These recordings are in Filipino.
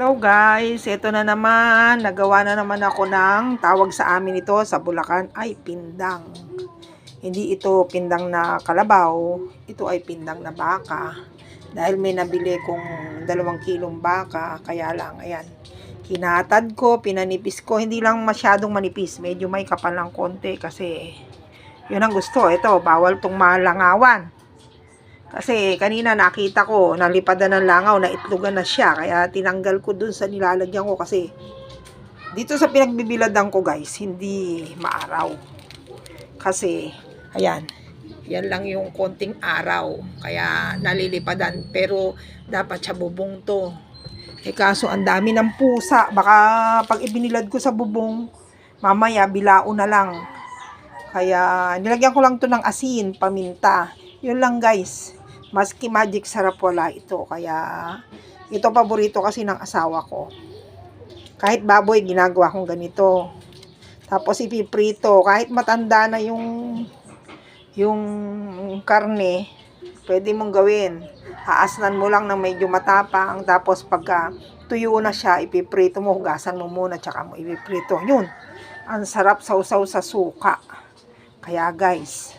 Hello guys, ito na naman, nagawa na naman ako ng tawag sa amin ito sa Bulacan ay pindang. Hindi ito pindang na kalabaw, ito ay pindang na baka. Dahil may nabili kong dalawang kilong baka, kaya lang, ayan. Hinatad ko, pinanipis ko, hindi lang masyadong manipis, medyo may kapal ng konti kasi yun ang gusto. Ito, bawal tong malangawan. Kasi kanina nakita ko, nalipadan ng langaw, na itlogan na siya. Kaya tinanggal ko dun sa nilalagyan ko kasi dito sa pinagbibiladan ko guys, hindi maaraw. Kasi, ayan, yan lang yung konting araw. Kaya nalilipadan. Pero dapat siya bubong to. Eh kaso ang dami ng pusa. Baka pag ibinilad ko sa bubong, mamaya bilao na lang. Kaya nilagyan ko lang to ng asin, paminta. Yun lang guys. Maski magic sarap wala ito. Kaya ito paborito kasi ng asawa ko. Kahit baboy, ginagawa kong ganito. Tapos ipiprito. Kahit matanda na yung yung karne, pwede mong gawin. Haasnan mo lang ng medyo matapang. Tapos pagka tuyo na siya, ipiprito mo, hugasan mo muna, tsaka mo ipiprito. Yun. Ang sarap sausaw sa suka. Kaya guys,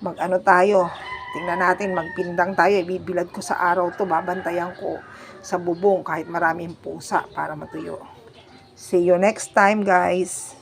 mag-ano tayo, tingnan natin, magpindang tayo, ibibilad ko sa araw to, babantayan ko sa bubong kahit maraming pusa para matuyo. See you next time guys.